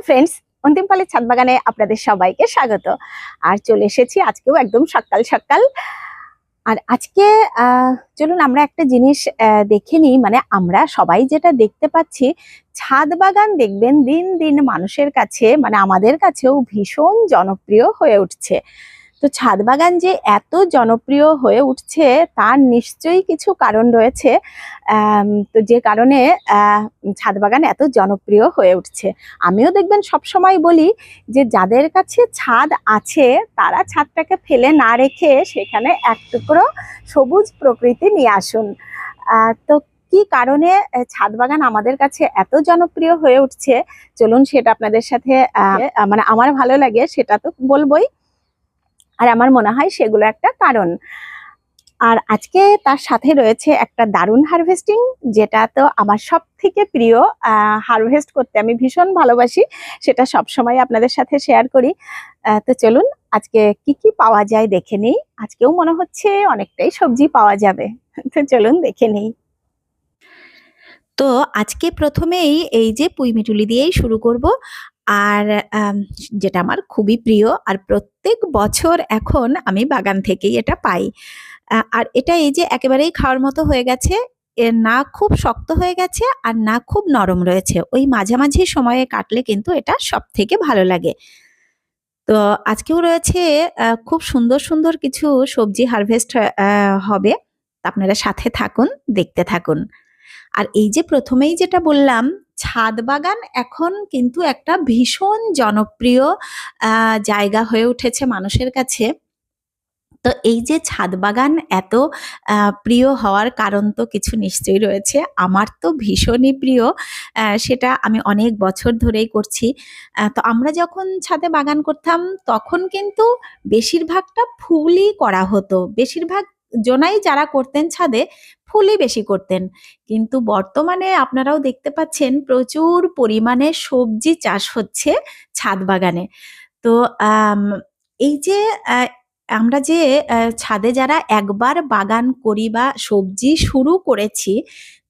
Hello friends অন্তিম পালের ছাদ বাগানে আপনাদের সবাইকে স্বাগত। আর চলে এসেছি আজকেও একদম সকাল সকাল। আর আজকে চলুন আমরা একটা জিনিস দেখে নিই। মানে আমরা সবাই যেটা দেখতে পাচ্ছি, ছাদ বাগান দেখবেন দিন দিন মানুষের কাছে মানে আমাদের কাছেও ভীষণ জনপ্রিয় হয়ে উঠছে। তো ছাদ বাগান যে এত জনপ্রিয় হয়ে উঠছে, তার নিশ্চয়ই কিছু কারণ রয়েছে। তো যে কারণে ছাদ বাগান এত জনপ্রিয় হয়ে উঠছে। আমিও দেখবেন সব সময় বলি যে, যাদের কাছে ছাদ আছে, তারা ছাদটাকে ফেলে না রেখে সেখানে এক টুকরো সবুজ প্রকৃতি নিয়ে আসুন। তো কি কারণে ছাদ বাগান আমাদের কাছে এত জনপ্রিয় হয়ে উঠছে? চলুন সেটা আপনাদের সাথে মানে আমার ভালো লাগে, সেটা তো বলবোই। আর আমার মনে হয় সেগুলো একটা কারণ। আর আজকে তার সাথে রয়েছে একটা দারুণ হারভেস্টিং যেটা তো আমার সব থেকে প্রিয় হারভেস্ট করতে আমি ভীষণ ভালোবাসি, সেটা সব সময় আপনাদের সাথে শেয়ার করি। তো চলুন আজকে কি কি পাওয়া যায় দেখে নিই। আজকেও মনে হচ্ছে অনেকটাই সবজি পাওয়া যাবে। তো চলুন দেখে নিই। তো আজকে প্রথমেই এই যে পুঁইমিটুলি দিয়েই শুরু করব। আর যেটা আমার খুবই প্রিয়, আর প্রত্যেক বছর এখন আমি বাগান থেকেই এটা পাই। আর এটা এই যে একেবারেই খাওয়ার মতো হয়ে গেছে না খুব শক্ত হয়ে গেছে, আর না খুব নরম রয়েছে। ওই মাঝামাঝি সময়ে কাটলে কিন্তু এটা সব থেকে ভালো লাগে। তো আজকেও রয়েছে খুব সুন্দর সুন্দর কিছু সবজি হারভেস্ট হবে। আপনারা সাথে থাকুন, দেখতে থাকুন। আর এই যে প্রথমেই যেটা বললাম, ছাদ বাগান এখন কিন্তু একটা ভীষণ জনপ্রিয় জায়গা হয়ে উঠেছে মানুষের কাছে। তো এই যে ছাদ বাগান এত প্রিয় হওয়ার কারণ তো কিছু নিশ্চয়ই রয়েছে। আমার তো ভীষণই প্রিয় সেটা আমি অনেক বছর ধরেই করছি। তো আমরা যখন ছাদে বাগান করতাম, তখন কিন্তু বেশিরভাগটা ফুলই করা হতো। বেশিরভাগ জনাই যারা করতেন ছাদে, ফুলই বেশি করতেন। কিন্তু বর্তমানে আপনারাও দেখতে পাচ্ছেন প্রচুর পরিমাণে সবজি চাষ হচ্ছে ছাদ বাগানে। তো এই যে আমরা যে ছাদে যারা একবার বাগান করি বা সবজি শুরু করেছি,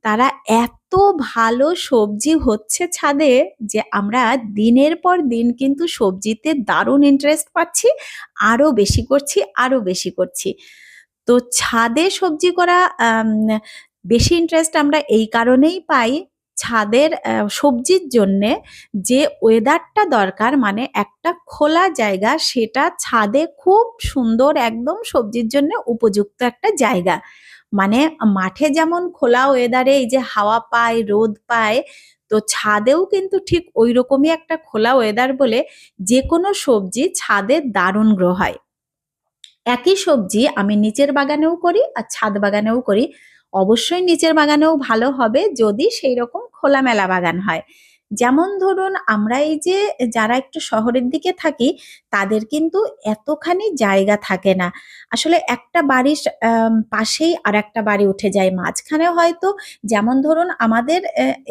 তারা এত ভালো সবজি হচ্ছে ছাদে যে আমরা দিনের পর দিন কিন্তু সবজিতে দারুণ ইন্টারেস্ট পাচ্ছি, আরও বেশি করছি, আরও বেশি করছি। তো ছাদে সবজি করা বেশি ইন্টারেস্ট আমরা এই কারণেই পাই ছাদের সবজির জন্যে যে ওয়েদারটা দরকার মানে একটা খোলা জায়গা সেটা ছাদে খুব সুন্দর একদম সবজির জন্য উপযুক্ত একটা জায়গা। মানে মাঠে যেমন খোলা ওয়েদারে এই যে হাওয়া পায়, রোদ পায়, তো ছাদেও কিন্তু ঠিক ওই রকমই একটা খোলা ওয়েদার বলে যে কোনো সবজি ছাদে দারুণ গ্রো হয়। একই সবজি আমি নিচের বাগানেও করি আর ছাদ বাগানেও করি। অবশ্যই নিচের বাগানেও ভালো হবে যদি সেই রকম খোলামেলা বাগান হয়। যেমন ধরুন, আমরা এই যে যারা একটু শহরের দিকে থাকি, তাদের কিন্তু এতখানি জায়গা থাকে না। আসলে একটা বাড়ির পাশেই আর একটা বাড়ি উঠে যায়। মাঝখানে হয়তো যেমন ধরুন, আমাদের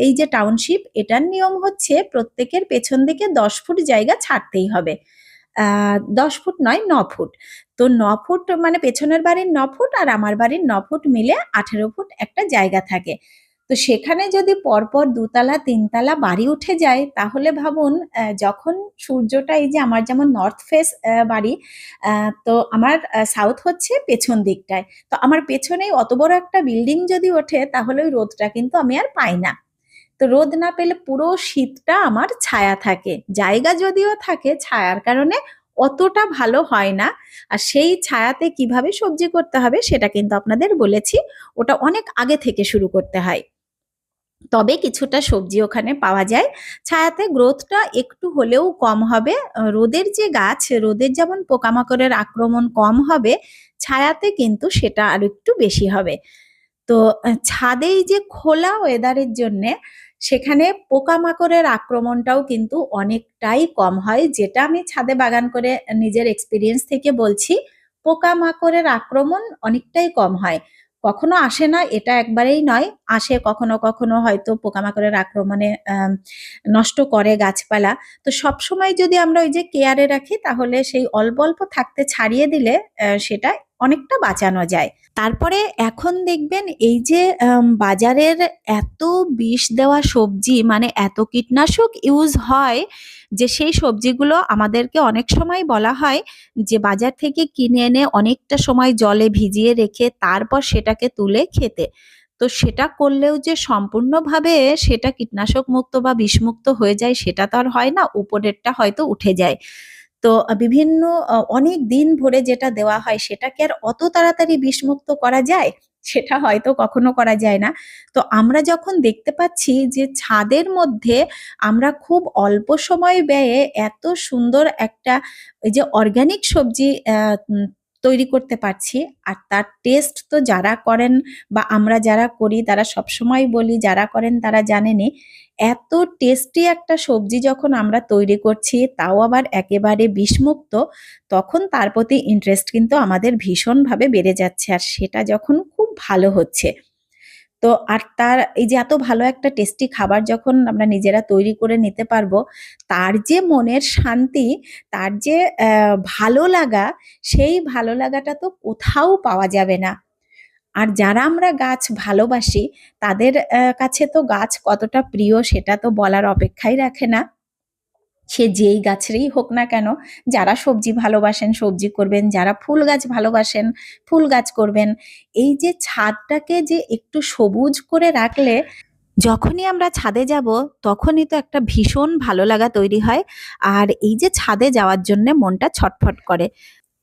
এই যে টাউনশিপ এটার নিয়ম হচ্ছে প্রত্যেকের পেছন দিকে দশ ফুট জায়গা ছাড়তেই হবে। দশ ফুট নয়, ন ফুট। তো ন ফুট মানে পেছনের বাড়ির ন ফুট আর আমার বাড়ির ন ফুট মিলে আঠেরো ফুট একটা জায়গা থাকে। তো সেখানে যদি পরপর দুতলা, তিনতলা বাড়ি উঠে যায়, তাহলে ভাবুন যখন সূর্যটা এই যে আমার যেমন নর্থ ফেস বাড়ি তো আমার সাউথ হচ্ছে পেছন দিকটায়। তো আমার পেছনেই অত বড় একটা বিল্ডিং যদি ওঠে, তাহলে ওই রোদটা কিন্তু আমি আর পাই না। তো রোদ না পেলে পুরো শীতটা আমার ছায়া থাকে। জায়গা যদিও থাকে, ছায়ার কারণে অতটা ভালো হয় না। আর সেই ছায়াতে কীভাবে সবজি করতে হবে সেটা কিন্তু আপনাদের বলেছি, ওটা অনেক আগে থেকে শুরু করতে হয়। তবে কিছুটা সবজি ওখানে পাওয়া যায়। ছায়াতে গ্রোথটা একটু হলেও কম হবে। রোদের যে গাছ, রোদের যেমন পোকামাকড়ের আক্রমণ কম হবে, ছায়াতে কিন্তু সেটা আরও একটু বেশি হবে। তো ছাদেই যে খোলা ওয়েদারের জন্যে সেখানে পোকামাকড়ের আক্রমণটাও কিন্তু অনেকটাই কম হয়, যেটা আমি ছাদে বাগান করে নিজের এক্সপিরিয়েন্স থেকে বলছি। পোকামাকড়ের আক্রমণ অনেকটাই কম হয়। কখনো আসে না, এটা একবারেই নয়। আসে কখনো কখনো হয়তো পোকামাকড়ের আক্রমণে নষ্ট করে গাছপালা। তো সব সময় যদি আমরা ওই যে কেয়ারে রাখি, তাহলে সেই অল্প অল্প থাকতে ছাড়িয়ে দিলে সেটা অনেকটা বাঁচানো যায়। তারপরে এখন দেখবেন এই যে বাজারের এত বিষ দেওয়া সবজি মানে এত কীটনাশক ইউজ হয় যে সেই সবজিগুলো আমাদেরকে অনেক সময় বলা হয় যে বাজার থেকে কিনে এনে অনেকটা সময় জলে ভিজিয়ে রেখে তারপর সেটাকে তুলে খেতে। তো সেটা করলেও যে সম্পূর্ণভাবে সেটা কীটনাশক মুক্ত বা বিষমুক্ত হয়ে যায়, সেটা তো আর হয় না, উপরেরটা হয়তো উঠে যায়। তো বিভিন্ন অনেক দিন ভরে যেটা দেওয়া হয় সেটাকে আর অত তাড়াতাড়ি বিষমুক্ত করা যায়? সেটা হয়তো কখনো করা যায় না। তো আমরা যখন দেখতে পাচ্ছি যে ছাদের মধ্যে আমরা খুব অল্প সময় ব্যয়ে এত সুন্দর একটা যে অর্গ্যানিক সবজি তৈরি করতে পারছি। আর তার টেস্ট তো যারা করেন বা আমরা যারা করি, তারা সবসময় বলি, যারা করেন তারা জানেনি। এত টেস্টি একটা সবজি যখন আমরা তৈরি করছি, তাও আবার একেবারে বিষমুক্ত, তখন তার প্রতি ইন্টারেস্ট কিন্তু আমাদের ভীষণভাবে বেড়ে যাচ্ছে। আর সেটা যখন খুব ভালো হচ্ছে। তো আর তার এই যে এত ভালো একটা টেস্টি খাবার যখন আমরা নিজেরা তৈরি করে নিতে পারব, তার যে মনের শান্তি, তার যে ভালো লাগা, সেই ভালো লাগাটা তো কোথাও পাওয়া যাবে না। আর যারা আমরা গাছ ভালোবাসি, তাদের কাছে তো গাছ কতটা প্রিয় সেটা তো বলার অপেক্ষাই রাখে না। সে যেই গাছেরই হোক না কেন, যারা সবজি ভালোবাসেন, সবজি করবেন, যারা ফুল গাছ ভালোবাসেন, ফুল গাছ করবেন, এই যে ছাদটাকে যে একটু সবুজ করে রাখলে, যখনই আমরা ছাদে যাব, তখনই তো একটা ভীষণ ভালো লাগা তৈরি হয়। আর এই যে ছাদে যাওয়ার জন্য মনটা ছটফট করে।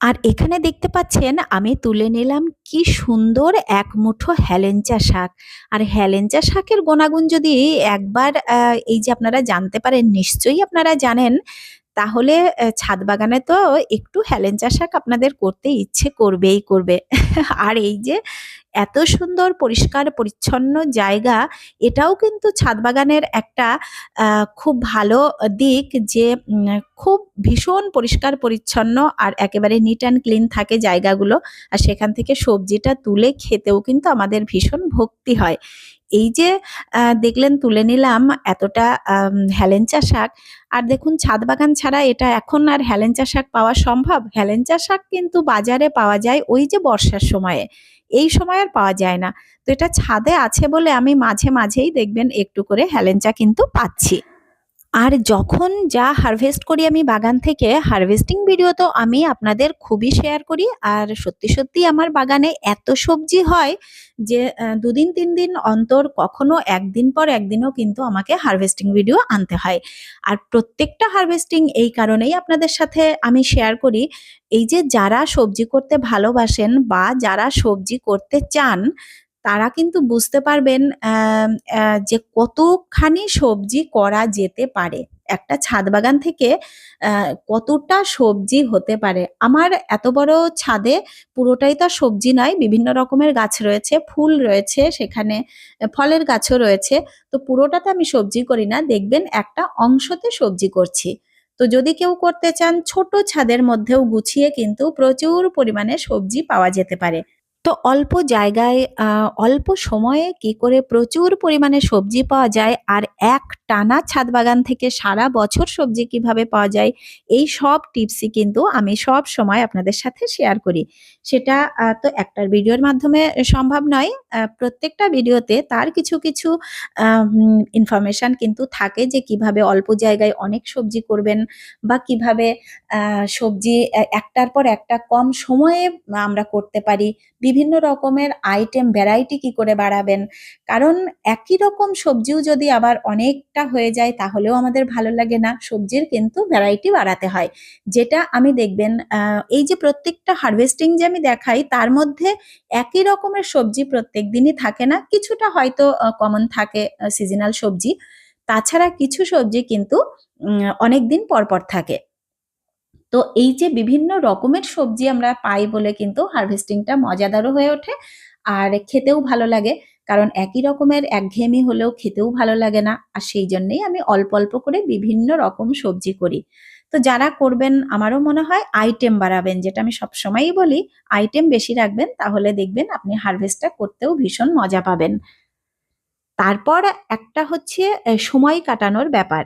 আর এখানে দেখতে পাচ্ছেন, আমি তুলে নিলাম কি সুন্দর এক মুঠো হ্যালেঞ্চা শাক। আর হ্যালেঞ্চা শাকের গুণাগুণ যদি একবার এই যে আপনারা জানতে পারেন, নিশ্চয়ই আপনারা জানেন তাহলে ছাদ বাগানে তো একটু হেলেঞ্চা শাক আপনাদের করতে ইচ্ছে করবেই করবে। আর এই যে এত সুন্দর, পরিষ্কার, পরিচ্ছন্ন জায়গা, এটাও কিন্তু ছাদ বাগানের একটা খুব ভালো দিক যে খুব ভীষণ পরিষ্কার, পরিচ্ছন্ন আর একেবারে নিট অ্যান্ড ক্লিন থাকে জায়গাগুলো। আর সেখান থেকে সবজিটা তুলে খেতেও কিন্তু আমাদের ভীষণ ভক্তি হয়। এই যে দেখলেন, তুলে নিলাম এতটা হ্যালেঞ্চা শাক। আর দেখুন, ছাদ বাগান ছাড়া এটা এখন আর হ্যালেঞ্চা শাক পাওয়া সম্ভব। হ্যালেঞ্চা শাক কিন্তু বাজারে পাওয়া যায় ওই যে বর্ষার সময়ে। এই সময় আর পাওয়া যায় না। তো এটা ছাদে আছে বলে আমি মাঝে মাঝেই দেখবেন একটু করে হ্যালেঞ্চা কিন্তু পাচ্ছি। আর যখন যা হারভেস্ট করি আমি বাগান থেকে হারভেস্টিং ভিডিও তো আমি আপনাদের খুবই শেয়ার করি। আর সত্যি সত্যি আমার বাগানে এত সবজি হয় যে দুদিন, তিন দিন অন্তর কখনো একদিন পর একদিনও কিন্তু আমাকে হারভেস্টিং ভিডিও আনতে হয়। আর প্রত্যেকটা হারভেস্টিং এই কারণেই আপনাদের সাথে আমি শেয়ার করি। এই যে যারা সবজি করতে ভালোবাসেন বা যারা সবজি করতে চান তারা কিন্তু বুঝতে পারবেন যে কতখানি সবজি করা যেতে পারে। একটা ছাদ বাগান থেকে কতটা সবজি হতে পারে। আমার এত বড় ছাদে পুরোটাই তো সবজি নয়, বিভিন্ন রকমের গাছ রয়েছে, ফুল রয়েছে সেখানে, ফলের গাছও রয়েছে। তো পুরোটাতে আমি সবজি করি না, দেখবেন একটা অংশতে সবজি করছি। তো যদি কেউ করতে চান, ছোট ছাদের মধ্যেও গুছিয়ে কিন্তু প্রচুর পরিমাণে সবজি পাওয়া যেতে পারে। তো অল্প জায়গায় অল্প সময়ে কি করে প্রচুর পরিমাণে সবজি পাওয়া যায় আর এক টানা ছাদ বাগান থেকে সারা বছর সবজি কীভাবে পাওয়া যায়, এই সব টিপসই কিন্তু আমি সব সময় আপনাদের সাথে শেয়ার করি। সেটা তো একটার ভিডিওর মাধ্যমে সম্ভব নয় প্রত্যেকটা ভিডিওতে তার কিছু কিছু ইনফরমেশন কিন্তু থাকে যে কীভাবে অল্প জায়গায় অনেক সবজি করবেন বা কীভাবে সবজি একটার পর একটা কম সময়ে আমরা করতে পারি বিভিন্ন রকমের আইটেম ভ্যারাইটি কি করে বাড়াবেন? কারণ একই রকম সবজিও যদি আবার অনেকটা হয়ে যায়, তাহলেও আমাদের ভালো লাগে না। সবজির কিন্তু ভ্যারাইটি বাড়াতে হয়। যেটা আমি দেখবেন এই যে প্রত্যেকটা হারভেস্টিং যে আমি দেখাই, তার মধ্যে একই রকমের সবজি প্রত্যেক দিনই থাকে না। কিছুটা হয়তো কমন থাকে সিজনাল সবজি। তাছাড়া কিছু সবজি কিন্তু অনেক দিন পর পর থাকে। তো এই যে বিভিন্ন রকমের সবজি আমরা পাই বলে কিন্তু হারভেস্টিংটা মজাদারও হয়ে ওঠে আর খেতেও ভালো লাগে। কারণ একই রকমের একঘেয়েমি হলেও খেতেও ভালো লাগে না। আর সেই জন্যেই আমি অল্প অল্প করে বিভিন্ন রকম সবজি করি। তো যারা করবেন আমারও মনে হয় আইটেম বাড়াবেন, যেটা আমি সবসময়ই বলি আইটেম বেশি রাখবেন, তাহলে দেখবেন আপনি হারভেস্টটা করতেও ভীষণ মজা পাবেন। তারপর একটা হচ্ছে সময় কাটানোর ব্যাপার।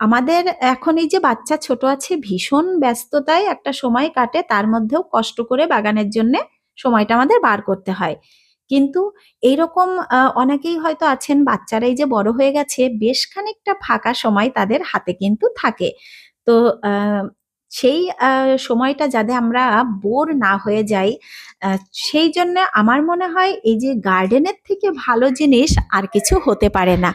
আমাদের এখন এই যে বাচ্চা ছোট আছে ভীষণ ব্যস্ততায় একটা সময় কাটে, তার মধ্যেও কষ্ট করে বাগানের জন্য সময়টা আমাদের বার করতে হয়। কিন্তু এইরকম অনেকেই হয়তো আছেন বাচ্চারা এই যে বড় হয়ে গেছে, বেশ খানিকটা ফাঁকা সময় তাদের হাতে কিন্তু থাকে। তো সেই সময়টা যাতে আমরা বোর না হয়ে যাই সেই জন্য আমার মনে হয় এই যে গার্ডেনের থেকে ভালো জিনিস আর কিছু হতে পারে না।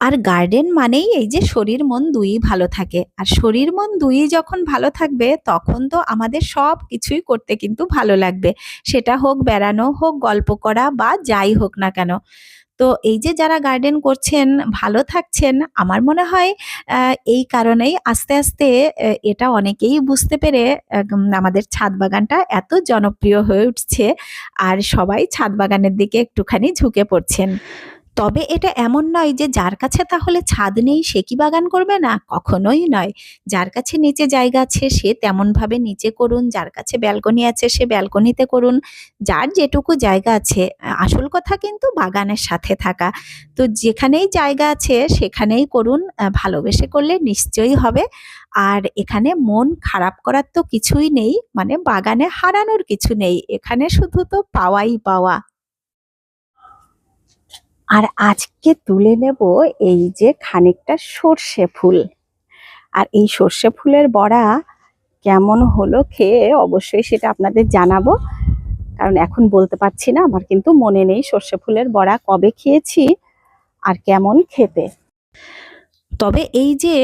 আর গার্ডেন মানেই এই যে শরীর মন দুই ভালো থাকে। আর শরীর মন দুই যখন ভালো থাকবে, তখন তো আমাদের সব কিছুই করতে কিন্তু ভালো লাগবে। সেটা হোক বেড়ানো, হোক গল্প করা বা যাই হোক না কেন। তো এই যে যারা গার্ডেন করছেন, ভালো থাকছেন, আমার মনে হয় এই কারণেই আস্তে আস্তে এটা অনেকেই বুঝতে পেরে আমাদের ছাদ বাগানটা এত জনপ্রিয় হয়ে উঠছে। আর সবাই ছাদ বাগানের দিকে একটুখানি ঝুঁকে পড়ছেন। তবে এটা এমন নয় যে যার কাছে তাহলে ছাদ নেই সে কি বাগান করবে না? কখনোই নয়। যার কাছে নিচে জায়গা আছে সে তেমন ভাবে নিচে করুন, যার কাছে ব্যালকনি আছে সে ব্যালকনিতে করুন, যার যেটুকু জায়গা আছে। আসল কথা কিন্তু বাগানের সাথে থাকা। তো যেখানেই জায়গা আছে সেখানেই করুন ভালোবেসে করলে নিশ্চয়ই হবে। আর এখানে মন খারাপ করার তো কিছুই নেই মানে বাগানে হারানোর কিছু নেই। এখানে শুধু তো পাওয়াই পাওয়া। আর আজকে তুলে নেব এই যে খানিকটা সর্ষে ফুল। আর এই সর্ষে ফুলের বড়া কেমন হলো খেয়ে অবশ্যই সেটা আপনাদের জানাব। কারণ এখন বলতে পারছি না, আমার কিন্তু মনে নেই সর্ষে ফুলের বড়া কবে খেয়েছি আর কেমন খেতে। তবে এই যে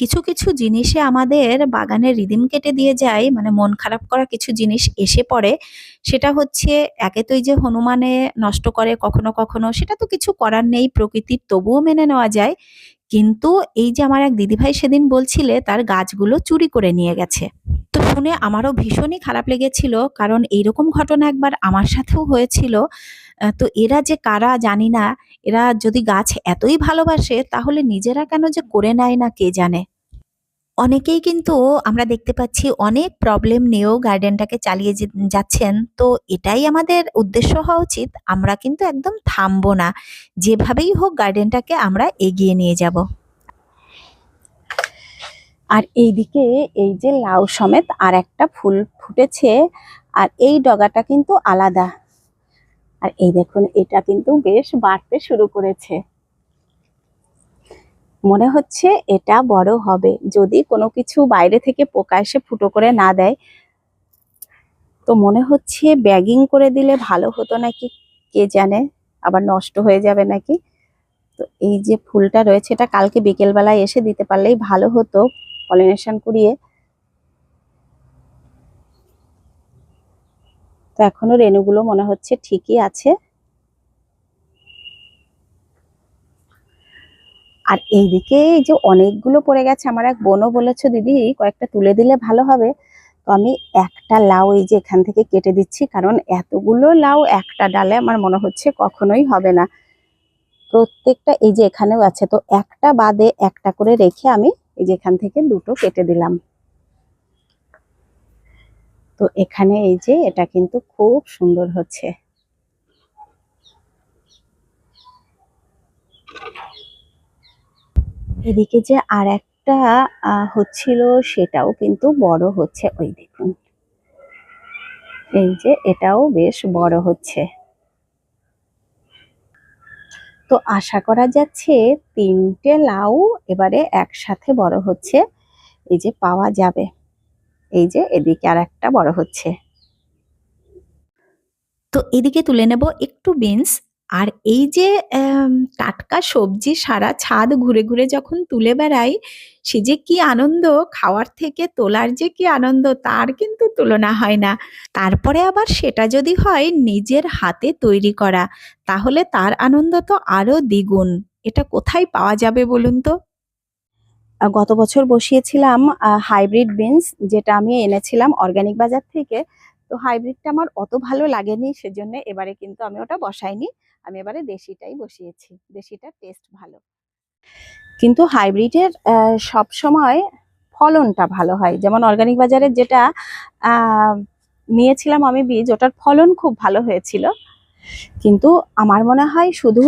কিছু কিছু জিনিসে আমাদের বাগানের রিদিম কেটে দিয়ে যায় মানে মন খারাপ করা কিছু জিনিস এসে পড়ে, সেটা হচ্ছে একে তো এই যে হনুমানে নষ্ট করে কখনো কখনো, সেটা তো কিছু করার নেই, প্রকৃতির তবুও মেনে নেওয়া যায়। কিন্তু এই যে আমার এক দিদিভাই সেদিন বলছিলে, তার গাছগুলো চুরি করে নিয়ে গেছে। তো শুনে আমারও ভীষণই খারাপ লেগেছিল, কারণ এইরকম ঘটনা একবার আমার সাথেও হয়েছিল। তো এরা যে কারা জানি না, এরা যদি গাছ এতই ভালোবাসে, তাহলে নিজেরা কেন যে করে নেয় না কে জানে? অনেকেই কিন্তু আমরা দেখতে পাচ্ছি অনেক প্রবলেম নিয়েও গার্ডেনটাকে চালিয়ে যাচ্ছেন। তো এটাই আমাদের উদ্দেশ্য হওয়া উচিত। আমরা কিন্তু একদম থামবো না। যেভাবেই হোক গার্ডেনটাকে আমরা এগিয়ে নিয়ে যাব। আর এইদিকে এই যে লাউ সমেত আর একটা ফুল ফুটেছে, আর এই ডগাটা কিন্তু আলাদা। আর এই দেখুন, এটা কিন্তু বেশ বাড়তে শুরু করেছে। মনে হচ্ছে এটা বড় হবে। যদি কোনো কিছু বাইরে থেকে পোকা এসে ফুটো করে না দেয়, তো মনে হচ্ছে ব্যাগিং করে দিলে ভালো হতো নাকি? কে জানে? আবার নষ্ট হয়ে যাবে নাকি? তো এই যে ফুলটা রয়েছে, এটা কালকে বিকেলবেলায় এসে দিতে পারলেই ভালো হতো। পলিনেশন করিয়ে তো এখনও রেণুগুলো মনে হচ্ছে ঠিকই আছে। আর এইদিকে যে অনেকগুলো পড়ে গেছে, আমার এক বোনও বলেছে, দিদি, কয়েকটা তুলে দিলে ভালো হবে। তো আমি একটা লাউ এই যে এখান থেকে কেটে দিচ্ছি, কারণ এতগুলো লাউ একটা ডালে আমার মনে হচ্ছে কখনোই হবে না। প্রত্যেকটা এই যে এখানেও আছে, তো একটা বাদে একটা করে রেখে আমি এই যে এখান থেকে দুটো কেটে দিলাম। তো এখানে এই যে এটা কিন্তু খুব সুন্দর হচ্ছে। এদিকে যে আর একটা হচ্ছিল সেটাও কিন্তু বড় হচ্ছে ওই দেখুন। এই যে এটাও বেশ বড় হচ্ছে। তো আশা করা যাচ্ছে তিনটে লাউ এবারে একসাথে বড় হচ্ছে, এই যে পাওয়া যাবে। এই যে এদিকে আর একটা বড় হচ্ছে। তো এদিকে তুলে নেব একটু বিনস। আর এই যে টাটকা সবজি সারা ছাদ ঘুরে ঘুরে যখন তুলে বেড়াই, সে যে কি আনন্দ, খাওয়ার থেকে তোলার যে কি আনন্দ, তার কিন্তু তুলনা হয় না। তারপরে আবার সেটা যদি হয় নিজের হাতে তৈরি করা, তাহলে তার আনন্দ তো আরও দ্বিগুণ। এটা কোথায় পাওয়া যাবে বলুন তো? গত বছর বসিয়েছিলাম হাইব্রিড বিনস যেটা আমি এনেছিলাম অর্গানিক বাজার থেকে। তো হাইব্রিডটা আমার অত ভালো লাগেনি, সেজন্য এবারে কিন্তু আমি ওটা বসাইনি। আমি এবারে দেশিটাই বসিয়েছি, দেশিটার টেস্ট ভালো। কিন্তু হাইব্রিডের সব সময় ফলনটা ভালো হয়। যেমন অর্গানিক বাজারের যেটা নিয়েছিলাম আমি বীজ, ওটার ফলন খুব ভালো হয়েছিল। কিন্তু আমার মনে হয় শুধু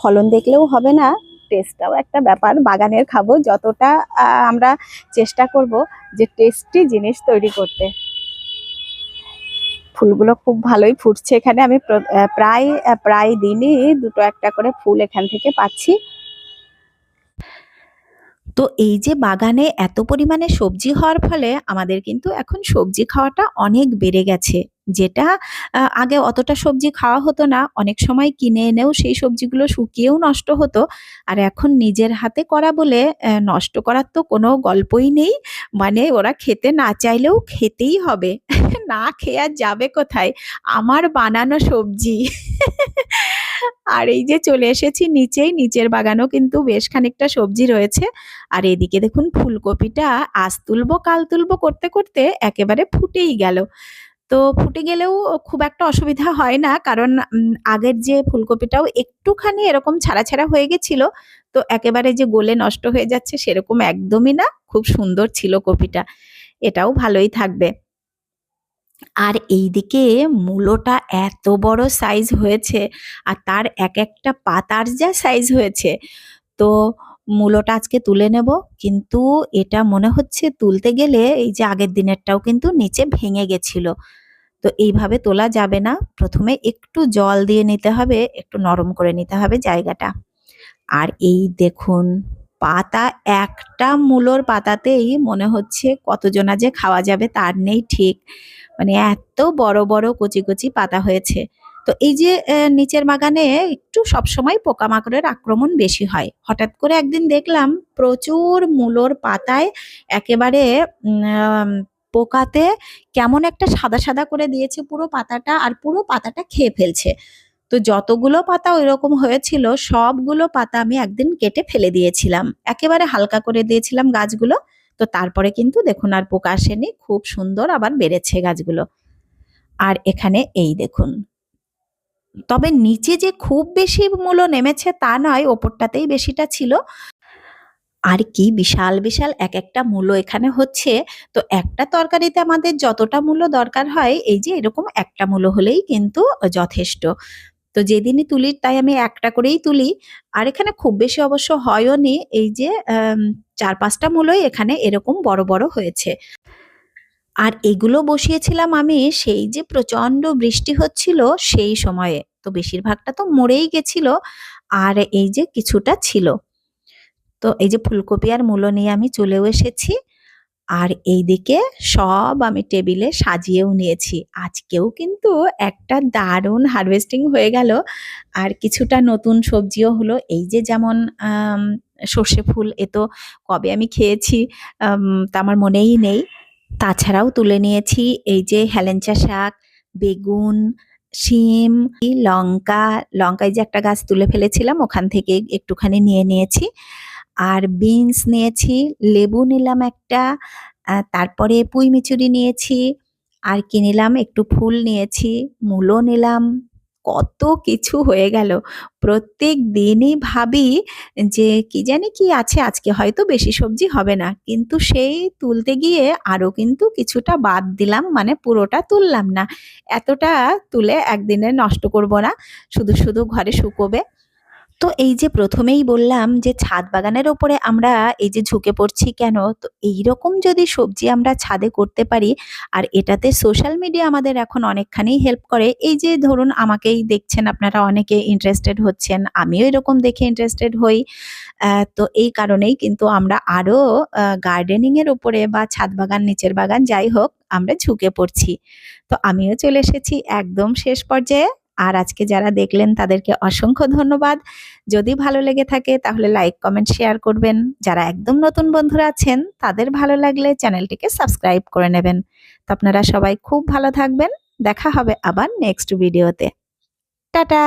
ফলন দেখলেও হবে না টেস্টটাও একটা ব্যাপার, বাগানের খাব, যতটা আমরা চেষ্টা করব যে টেস্টি জিনিস তৈরি করতে। ফুলগুলো খুব ভালোই ফুটছে এখানে, আমি প্র- প্রায় প্রায় দিনই দুটো একটা করে ফুল এখান থেকে পাচ্ছি। তো এই যে বাগানে এত পরিমাণে সবজি হওয়ার ফলে আমাদের কিন্তু এখন সবজি খাওয়াটা অনেক বেড়ে গেছে। যেটা আগে অতটা সবজি খাওয়া হতো না। অনেক সময় কিনে এনেও সেই সবজিগুলো শুকিয়েও নষ্ট হতো। আর এখন নিজের হাতে করা বলে নষ্ট করার তো কোনো গল্পই নেই। মানে ওরা খেতে না চাইলেও খেতেই হবে। না খেয়ে যাবে কোথায়? আমার বানানো সবজি। আর এই যে চলে এসেছি নিচেই, নিচের বাগানও কিন্তু বেশ খানিকটা সবজি রয়েছে। আর এদিকে দেখুন ফুলকপিটা আজ তুলবো, কাল তুলবো করতে করতে একেবারে ফুটেই গেল। তো ফুটে গেলেও খুব একটা অসুবিধা হয় না, কারণ আগের যে ফুলকপিটাও একটুখানি এরকম ছাড়া ছাড়া হয়ে গেছিল, তো একেবারে যে গোলে নষ্ট হয়ে যাচ্ছে সেরকম একদমই না, খুব সুন্দর ছিল কপিটা। এটাও ভালোই থাকবে। আর এইদিকে মূলোটা এত বড় সাইজ হয়েছে আর তার এক একটা পাতার যা সাইজ হয়েছে। তো মূলোটা আজকে তুলে নেব, কিন্তু এটা মনে হচ্ছে তুলতে গেলে এই যে আগের দিনেরটাও কিন্তু নিচে ভেঙে গেছিল। তো এইভাবে তোলা যাবে না। প্রথমে একটু জল দিয়ে নিতে হবে, একটু নরম করে নিতে হবে জায়গাটা। আর এই দেখুন, পাতা একটা মূলোর পাতাতেই মনে হচ্ছে কতজনা যে খাওয়া যাবে তার নেই ঠিক। মানে এত বড় বড় কচি কচি পাতা হয়েছে। তো এই যে নিচের বাগানে একটু সবসময় পোকামাকড়ের আক্রমণ বেশি হয়। হঠাৎ করে একদিন দেখলাম প্রচুর মূলোর পাতায় একেবারে পোকাতে কেমন একটা সাদা সাদা করে দিয়েছে পুরো পাতাটা আর পুরো পাতাটা খেয়ে ফেলছে। তো যতগুলো পাতা ওইরকম হয়েছিল, সবগুলো পাতা আমি একদিন কেটে ফেলে দিয়েছিলাম। একেবারে হালকা করে দিয়েছিলাম গাছগুলো। তো তারপরে কিন্তু দেখুন আর পোকা আসেনি, খুব সুন্দর আবার বেড়েছে গাছগুলো। আর এখানে এই দেখুন। তবে নিচে যে খুব বেশি মূল্য নেমেছে তা নয়, ওপরটাতেই বেশিটা ছিল। আর কি বিশাল বিশাল এক একটা মূল্য এখানে হচ্ছে। তো একটা তরকারিতে আমাদের যতটা মূল্য দরকার হয়, এই যে এরকম একটা মূল্য হলেই কিন্তু যথেষ্ট। তো যেদিনই তুলি, তাই আমি একটা করেই তুলি। আর এখানে খুব বেশি অবশ্য হয়ও নি, এই যে চার পাঁচটা মূলই এখানে এরকম বড় বড় হয়েছে। আর এগুলো বসিয়েছিলাম আমি সেই যে প্রচণ্ড বৃষ্টি হচ্ছিল সেই সময়ে। তো বেশিরভাগটা তো মরেই গেছিল আর এই যে কিছুটা ছিল। তো এই যে ফুলকপি আর মূলো নিয়ে আমি চলেও এসেছি আর এইদিকে সব আমি টেবিলে সাজিয়েও নিয়েছি। আজকেও কিন্তু একটা দারুণ হারভেস্টিং হয়ে গেল আর কিছুটা নতুন সবজিও হলো। এই যে যেমন সর্ষে ফুল এ তো কবে আমি খেয়েছি তা আমার মনেই নেই। তাছাড়াও তুলে নিয়েছি এই যে হেলেঞ্চা শাক, বেগুন, শিম, লঙ্কা, লঙ্কায় যে একটা গাছ তুলে ফেলেছিলাম ওখান থেকে একটুখানি নিয়ে নিয়েছি। আর বিনস নিয়েছি, লেবু নিলাম একটা তারপরে পুঁই মিচুরি নিয়েছি, আর কি নিলাম একটু ফুল নিয়েছি, মূলো নিলাম। কত কিছু হয়ে গেল। প্রত্যেক দিনই ভাবি যে, কি জানি কি আছে, আজকে হয়তো বেশি সবজি হবে না। কিন্তু সেই তুলতে গিয়ে আরও কিন্তু কিছুটা বাদ দিলাম মানে পুরোটা তুললাম না। এতটা তুলে একদিনে নষ্ট করব না। শুধু শুধু ঘরে শুকোবে। তো এই যে প্রথমেই বললাম যে ছাদ বাগানের ওপরে আমরা এই যে ঝুঁকে পড়ছি কেন? তো এইরকম যদি সবজি আমরা ছাদে করতে পারি, আর এটাতে সোশ্যাল মিডিয়া আমাদের এখন অনেকখানি হেল্প করে। এই যে ধরুন আমাকেই দেখছেন, আপনারা অনেকে ইন্টারেস্টেড হচ্ছেন, আমিও এরকম দেখে ইন্টারেস্টেড হই। তো এই কারণেই কিন্তু আমরা আরও গার্ডেনিংয়ের ওপরে বা ছাদ বাগান, নিচের বাগান যাই হোক, আমরা ঝুঁকে পড়ছি। তো আমিও চলে এসেছি একদম শেষ পর্যায়ে। আর আজকে যারা দেখলেন, তাদেরকে অসংখ্য ধন্যবাদ। যদি ভালো লেগে থাকে, তাহলে লাইক, কমেন্ট, শেয়ার করবেন। যারা একদম নতুন বন্ধুরা আছেন, তাদের ভালো লাগলে চ্যানেলটিকে সাবস্ক্রাইব করে নেবেন। তো আপনারা সবাই খুব ভালো থাকবেন। দেখা হবে আবার নেক্সট ভিডিওতে। টাটা!